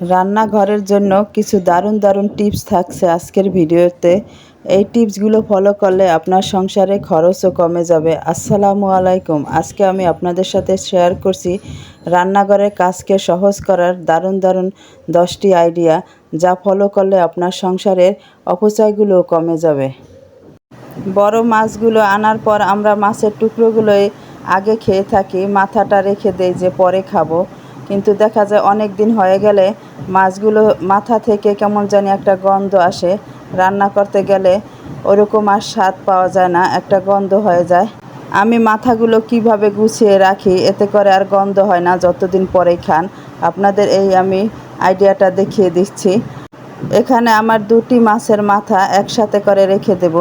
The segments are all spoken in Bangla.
রান্নাঘরের জন্য কিছু দারুণ দারুণ টিপস থাকছে আজকের ভিডিওতে। এই টিপসগুলো ফলো করলে আপনার সংসারে খরচও কমে যাবে। আসসালামু আলাইকুম। আজকে আমি আপনাদের সাথে শেয়ার করছি রান্নাঘরের কাজকে সহজ করার দারুণ দারুণ দশটি আইডিয়া যা ফলো করলে আপনার সংসারের অপচয়গুলোও কমে যাবে। বড় মাছগুলো আনার পর আমরা মাছের টুকরোগুলোই আগে খেয়ে থাকি। মাথাটা রেখে দেই যে পরে খাব। কিন্তু দেখা যায় অনেক দিন হয়ে গেলে মাছগুলো মাথা থেকে কেমন জানি একটা গন্ধ আসে। রান্না করতে গেলে ওরকম আর স্বাদ পাওয়া যায় না, একটা গন্ধ হয়ে যায়। আমি মাথাগুলো কীভাবে গুছিয়ে রাখি, এতে করে আর গন্ধ হয় না যতদিন পরেই খান। আপনাদের এই আমি আইডিয়াটা দেখিয়ে দিচ্ছি। এখানে আমার দুটি মাছের মাথা একসাথে করে রেখে দেব।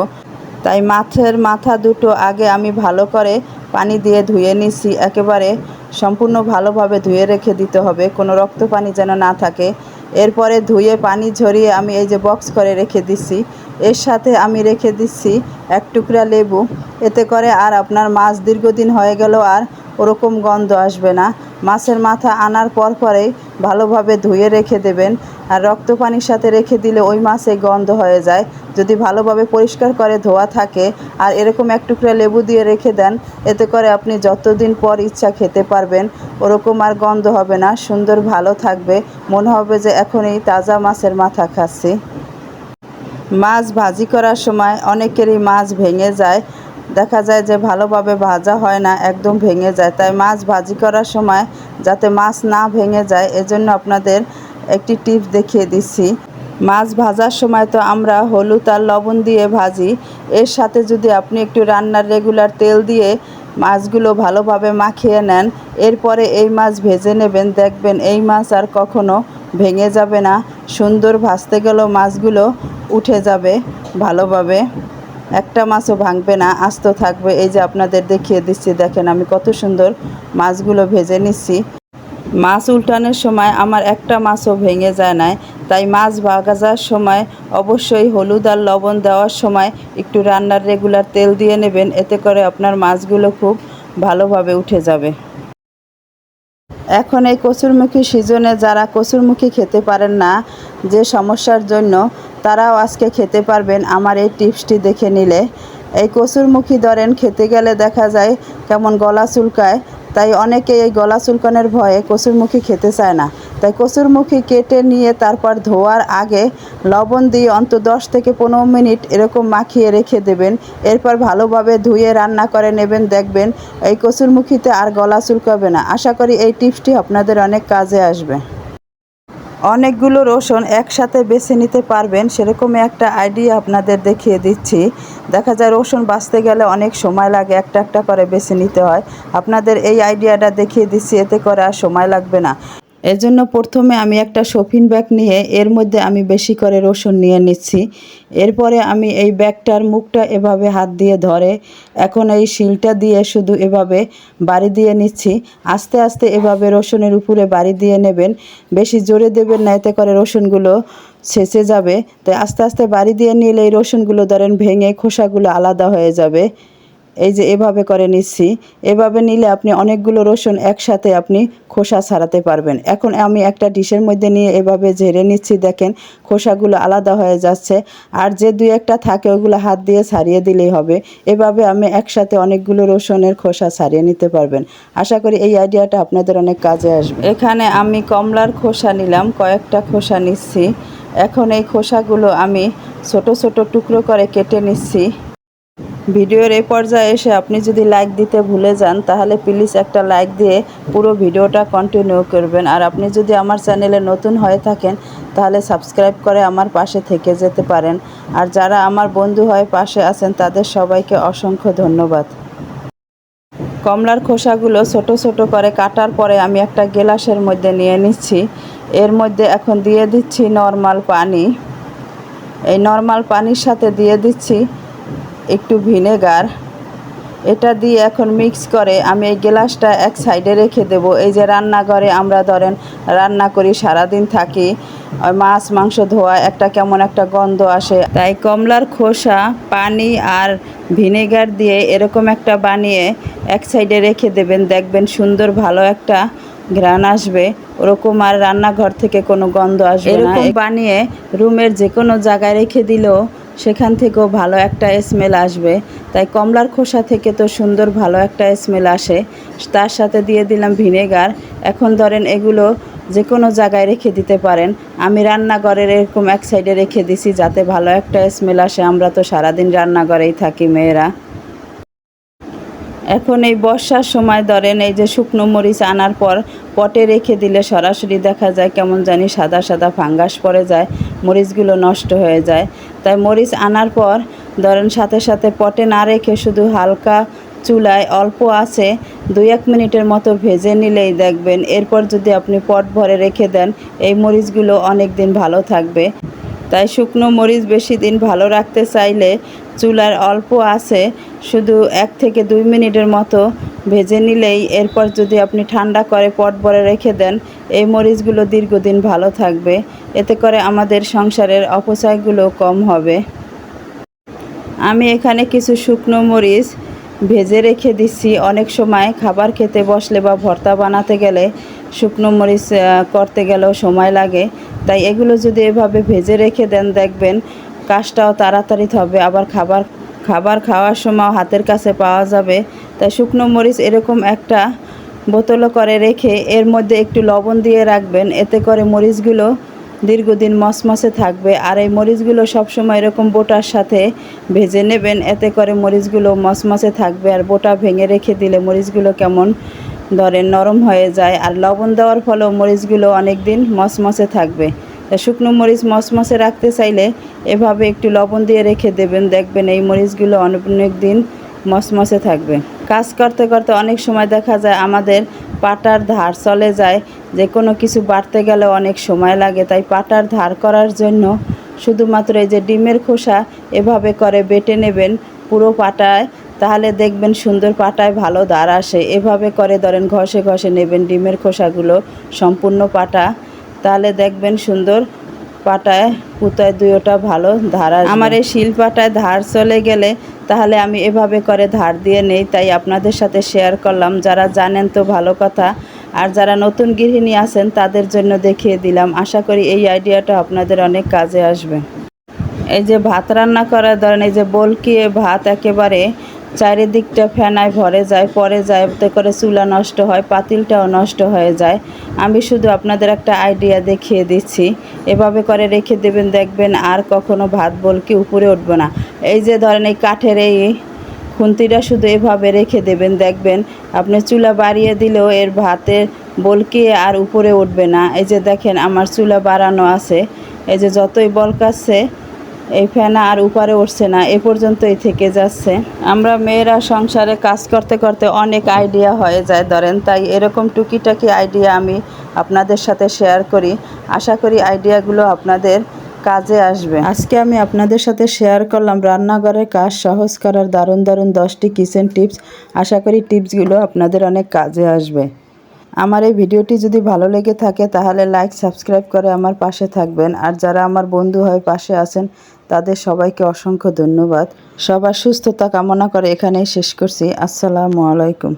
তাই মাছের মাথা দুটো আগে আমি ভালো করে পানি দিয়ে ধুয়ে নিছি। একেবারে সম্পূর্ণ ভালোভাবে ধুয়ে রেখে দিতে হবে। কোনো রক্ত পানি যেন না থাকে। এরপরে ধুয়ে পানি ঝরিয়ে আমি এই যে বক্স করে রেখে দিচ্ছি। এর সাথে আমি রেখে দিচ্ছি এক টুকরা লেবু। এতে করে আর আপনার মাছ দীর্ঘদিন হয়ে গেল আর ওরকম গন্ধ আসবে না। মাছের মাথা আনার পর পরেই ভালোভাবে ধুয়ে রেখে দেবেন আর রক্ত পানির সাথে রেখে দিলে ওই মাছে গন্ধ হয়ে যায়। যদি ভালোভাবে পরিষ্কার করে ধোয়া থাকে আর এরকম এক টুকরা লেবু দিয়ে রেখে দেন, এতে করে আপনি যতদিন পর ইচ্ছা খেতে পারবেন, ওরকম আর গন্ধ হবে না। সুন্দর ভালো থাকবে। মনে হবে যে এখন এই তাজা মাছের মাথা খাচ্ছি। মাছ ভাজি করার সময় অনেকেরই মাছ ভেঙে যায়। দেখা যায় যে ভালোভাবে ভাজা হয় না, একদম ভেঙে যায়। তাই মাছ ভাজি করার সময় যাতে মাছ না ভেঙে যায়, এজন্য আপনাদের একটি টিপস দেখিয়ে দিচ্ছি। মাছ ভাজার সময় তো আমরা হলুদ আর লবণ দিয়ে ভাজি। এর সাথে যদি আপনি একটু রান্নার রেগুলার তেল দিয়ে মাছগুলো ভালোভাবে মাখিয়ে নেন, এরপরে এই মাছ ভেজে নেবেন। দেখবেন এই মাছ আর কখনো ভেঙে যাবে না। সুন্দর ভাজতে গেলেও মাছগুলো উঠে যাবে ভালোভাবে। একটা মাছও ভাঙবে না, আস্ত থাকবে। এই যে আপনাদের দেখিয়ে দিচ্ছি, দেখেন আমি কত সুন্দর মাছগুলো ভেজে নিচ্ছি। মাছ উল্টানোর সময় আমার একটা মাছও ভেঙে যায় না তাই মাছ ভাজার সময় অবশ্যই হলুদ আর লবণ দেওয়ার সময় একটু রান্নার রেগুলার তেল দিয়ে নেবেন, এতে করে আপনার মাছগুলো খুব ভালোভাবে উঠে যাবে। এখন এই কচুরমুখী সিজনে যারা কচুরমুখী খেতে পারেন না, যে সমস্যার জন্য তারাও আজকে খেতে পারবেন। আমার এই টিপসটি দেখে নিলে। এই কচুরমুখী ধরেন, খেতে গেলে দেখা যায় কেমন গলা চুলকায়। তাই অনেকে এই গলা চুলকানোর ভয়ে কচুরমুখী খেতে চায় না। তাই কচুরমুখী কেটে নিয়ে তারপর ধোয়ার আগে লবণ দিয়ে অন্ত দশ থেকে পনেরো মিনিট এরকম মাখিয়ে রেখে দেবেন। এরপর ভালোভাবে ধুয়ে রান্না করে নেবেন। দেখবেন এই কচুরমুখীতে আর গলা চুলকাবে না। আশা করি এই টিপসটি আপনাদের অনেক কাজে আসবে। অনেকগুলো রসুন একসাথে বেছে নিতে পারবেন সেরকম একটা আইডিয়া আপনাদের দেখিয়ে দিচ্ছি। দেখা যায় রসুন বাঁচতে গেলে অনেক সময় লাগে, একটা একটা করে বেছে নিতে হয়। আপনাদের এই আইডিয়াটা দেখিয়ে দিচ্ছি, এতে করে আর সময় লাগবে না। এজন্য প্রথমে আমি একটা শপিং ব্যাগ নিয়ে এর মধ্যে আমি বেশি করে রসুন নিয়ে নিচ্ছি। এরপরে আমি এই ব্যাগটার মুখটা এভাবে হাত দিয়ে ধরে এখন এই শিলটা দিয়ে শুধু এভাবে বাড়ি দিয়ে নিচ্ছি। আস্তে আস্তে এভাবে রসুনের উপরে বাড়ি দিয়ে নেবেন। বেশি জোরে দেবেন না, এতে করে রসুনগুলো ছেঁচে যাবে। তাই আস্তে আস্তে বাড়ি দিয়ে নিলে এই রসুনগুলো ধরেন ভেঙে খোসাগুলো আলাদা হয়ে যাবে। এই যে এভাবে করে নিচ্ছি, এভাবে নিলে আপনি অনেকগুলো রসুন একসাথে আপনি খোসা ছাড়াতে পারবেন। এখন আমি একটা ডিশের মধ্যে নিয়ে এভাবে ঝেড়ে নিচ্ছি, দেখেন খোসাগুলো আলাদা হয়ে যাচ্ছে। আর যে দুই একটা থাকে, ওগুলো হাত দিয়ে ছাড়িয়ে দিলেই হবে। এভাবে আমি একসাথে অনেকগুলো রসুনের খোসা ছাড়িয়ে নিতে পারবেন। আশা করি এই আইডিয়াটা আপনাদের অনেক কাজে আসবে। এখানে আমি কমলার খোসা নিলাম, কয়েকটা খোসা নিচ্ছি। এখন এই খোসাগুলো আমি ছোট ছোট টুকরো করে কেটে নিচ্ছি। ভিডিওর এই পর্যায়ে এসে আপনি যদি লাইক দিতে ভুলে যান, তাহলে প্লিজ একটা লাইক দিয়ে পুরো ভিডিওটা কন্টিনিউ করবেন। আর আপনি যদি আমার চ্যানেলে নতুন হয়ে থাকেন, তাহলে সাবস্ক্রাইব করে আমার পাশে থেকে যেতে পারেন। আর যারা আমার বন্ধু হয়ে পাশে আছেন, তাদের সবাইকে অসংখ্য ধন্যবাদ। কমলার খোসাগুলো ছোট ছোট করে কাটার পরে আমি একটা গেলাসের মধ্যে নিয়ে নিচ্ছি। এর মধ্যে এখন দিয়ে দিচ্ছি নর্মাল পানি। এই নর্মাল পানির সাথে দিয়ে দিচ্ছি। একটু ভিনেগার। এটা দিয়ে এখন মিক্স করে আমি এই গ্লাসটা এক সাইডে রেখে দেব। এই যে রান্নাঘরে আমরা ধরেন রান্না করি সারাদিন থাকি মাছ মাংস ধোয়া একটা কেমন একটা গন্ধ আসে। তাই কমলার খোসা পানি আর ভিনেগার দিয়ে এরকম একটা বানিয়ে এক সাইডে রেখে দেবেন। দেখবেন সুন্দর ভালো একটা ঘ্রাণ আসবে। ওরকম আর রান্নাঘর থেকে কোনো গন্ধ আসবে না। এরকম বানিয়ে রুমের যে কোনো জায়গায় রেখে দিলেও সেখান থেকেও ভালো একটা স্মেল আসবে। তাই কমলার খোসা থেকে তো সুন্দর ভালো একটা স্মেল আসে। তার সাথে দিয়ে দিলাম ভিনেগার এখন ধরেন এগুলো যে কোনো জায়গায় রেখে দিতে পারেন। আমি রান্নাঘরের এরকম এক সাইডে রেখে দিছি যাতে ভালো একটা স্মেল আসে। আমরা তো সারাদিন রান্নাঘরেই থাকি, মেয়েরা। এখন এই বর্ষার সময় ধরেন এই যে শুকনো মরিচ আনার পর পটে রেখে দিলে সরাসরি দেখা যায় কেমন জানি সাদা সাদা ফাঙ্গাস পড়ে যায়, মরিচগুলো নষ্ট হয়ে যায়। তাই মরিচ আনার পর ধরেন সাথে সাথে পটে না রেখে শুধু হালকা চুলায় অল্প আছে দুই এক মিনিটের মতো ভেজে নিলেই দেখবেন। এরপর যদি আপনি পট ভরে রেখে দেন, এই মরিচগুলো অনেক দিন ভালো থাকবে। তাই শুকনো মরিচ বেশি দিন ভালো রাখতে চাইলে চুলার অল্প আছে শুধু এক থেকে দুই মিনিটের মতো ভেজে নিলেই এরপর যদি আপনি ঠান্ডা করে পট ভরে রেখে দেন, এই মরিচগুলো দীর্ঘদিন ভালো থাকবে। এতে করে আমাদের সংসারের অপচয়গুলো কম হবে। আমি এখানে কিছু শুকনো মরিচ ভেজে রেখে দিচ্ছি। অনেক সময় খাবার খেতে বসলে বা ভর্তা বানাতে গেলে শুকনো মরিচ করতে গেলেও সময় লাগে। তাই এগুলো যদি এভাবে ভেজে রেখে দেন, দেখবেন কাজটাও তাড়াতাড়ি হবে। আবার খাবার খাবার খাওয়ার সময় হাতের কাছে পাওয়া যাবে। তাই শুকনো মরিচ এরকম একটা বোতলও করে রেখে এর মধ্যে একটু লবণ দিয়ে রাখবেন। এতে করে মরিচগুলো দীর্ঘদিন মসমসে থাকবে। আর এই মরিচগুলো সবসময় এরকম বোটার সাথে ভেজে নেবেন। এতে করে মরিচগুলো মসমসে থাকবে। আর বোটা ভেঙে রেখে দিলে মরিচগুলো কেমন ধরেন নরম হয়ে যায়। আর লবণ দেওয়ার ফলেও মরিচগুলো অনেক দিন মসমসে থাকবে। শুকনো মরিচ মসমসে রাখতে চাইলে এভাবে একটু লবণ দিয়ে রেখে দেবেন। দেখবেন এই মরিচগুলো অনেক দিন মসমসে থাকবে। কাজ করতে করতে অনেক সময় দেখা যায় আমাদের পাটার ধার চলে যায়, যে কোনো কিছু বাড়তে গেলে অনেক সময় লাগে। তাই পাটার ধার করার জন্য শুধুমাত্র এই যে ডিমের খোসা এভাবে করে বেটে নেবেন পুরো পাটায়, তাহলে দেখবেন সুন্দর পাটায় ভালো ধার আসে। এভাবে করে ধরেন ঘষে ঘষে নেবেন ডিমের খোসাগুলো, সম্পূর্ণ পাটা। তাহলে দেখবেন সুন্দর পাটায়, পুতায় দুয়োটা ভালো ধার। আমার এই শিল পাটায় ধার চলে গেলে তাহলে আমি এভাবে করে ধার দিয়ে নেই, তাই আপনাদের সাথে শেয়ার করলাম। যারা জানেন তো ভালো কথা, আর যারা নতুন গৃহিণী আছেন, তাদের জন্য দেখিয়ে দিলাম। আশা করি এই আইডিয়াটা আপনাদের অনেক কাজে আসবে। এই যে ভাত রান্না করার ধরেন, এই যে বলকিয়ে ভাত একেবারে চারিদিকটা ফেনায় ভরে যায়, পরে যায় করে চুলা নষ্ট হয়, পাতিলটাও নষ্ট হয়ে যায়। আমি শুধু আপনাদের একটা আইডিয়া দেখিয়ে দিচ্ছি। এভাবে করে রেখে দেবেন, দেখবেন আর কখনো ভাত বলকি উপরে উঠবে না। এই যে ধরেন এই কাঠের এই খুন্তিটা শুধু এভাবে রেখে দেবেন, দেখবেন আপনি চুলা বাড়িয়ে দিলেও এর ভাতের বলকে আর উপরে উঠবে না। এই যে দেখেন আমার চুলা বাড়ানো আছে। এই যে যতই বলকাচ্ছে এই ফেনা আর উপরে উঠছে না, এ পর্যন্তই থেকে যাচ্ছে। আমরা মেয়েরা সংসারে কাজ করতে করতে অনেক আইডিয়া হয়ে যায়, ধরেন। তাই এরকম টুকিটাকি আইডিয়া আমি আপনাদের সাথে শেয়ার করি। আশা করি আইডিয়াগুলো আপনাদের কাজে আসবে। আজকে আমি আপনাদের সাথে শেয়ার করলাম রান্নাঘরের কাজ সহজ করার দারুণ দারুণ দশটি কিচেন টিপস আশা করি টিপসগুলো আপনাদের অনেক কাজে আসবে। আমার এই ভিডিওটি যদি ভালো লেগে থাকে, তাহলে লাইক সাবস্ক্রাইব করে আমার পাশে থাকবেন। আর যারা আমার বন্ধু হয়ে পাশে আছেন তাদের সবাইকে অসংখ্য ধন্যবাদ। সবার সুস্থতা কামনা করে এখানেই শেষ করছি। আসসালামু আলাইকুম।